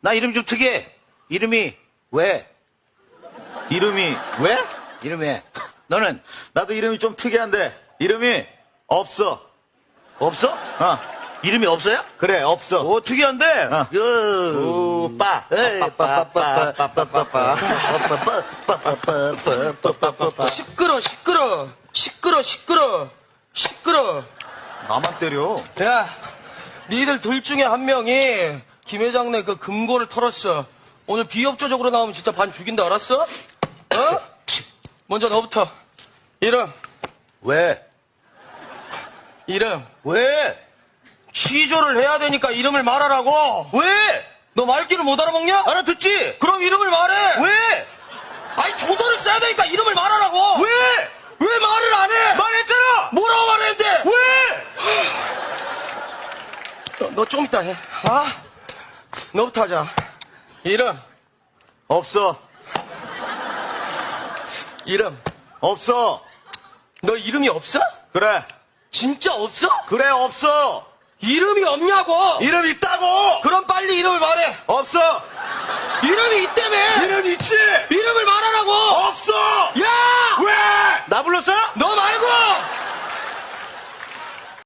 나 이름 좀 특이해. 이름이 왜? 이름이 왜? 이름이 왜? 너는 나도 이름이 좀 특이한데 이름이 없어. 없어? 어, 이름이 없어요? 그래 없어. 오, 특이한데. 어. 어. 오빠. 에이, 빠빠빠빠빠빠빠. 시끄러, 시끄러. 시끄러, 시끄러. 시끄러. 나만 때려. 야, 니들 둘 중에 한 명이 김 회장네 그 금고를 털었어. 오늘 비협조적으로 나오면 진짜 반 죽인다, 알았어? 어? 먼저 너부터. 이름, 왜? 이름. 왜? 취조를 해야 되니까 이름을 말하라고. 왜? 너 말귀를 못 알아먹냐? 알아듣지? 그럼 이름을 말해. 왜? 아니, 조선을 써야 되니까 이름을 말하라고. 왜? 왜 말을 안 해? 말했잖아! 뭐라고 말했는데? 왜? 너 좀 이따 해. 아? 너부터 하자. 이름, 없어. 이름. 없어. 너 이름이 없어? 그래. 진짜 없어? 그래 없어. 이름이 없냐고! 이름 있다고. 그럼 빨리 이름을 말해! 없어. 이름이 있다며! 이름 있지.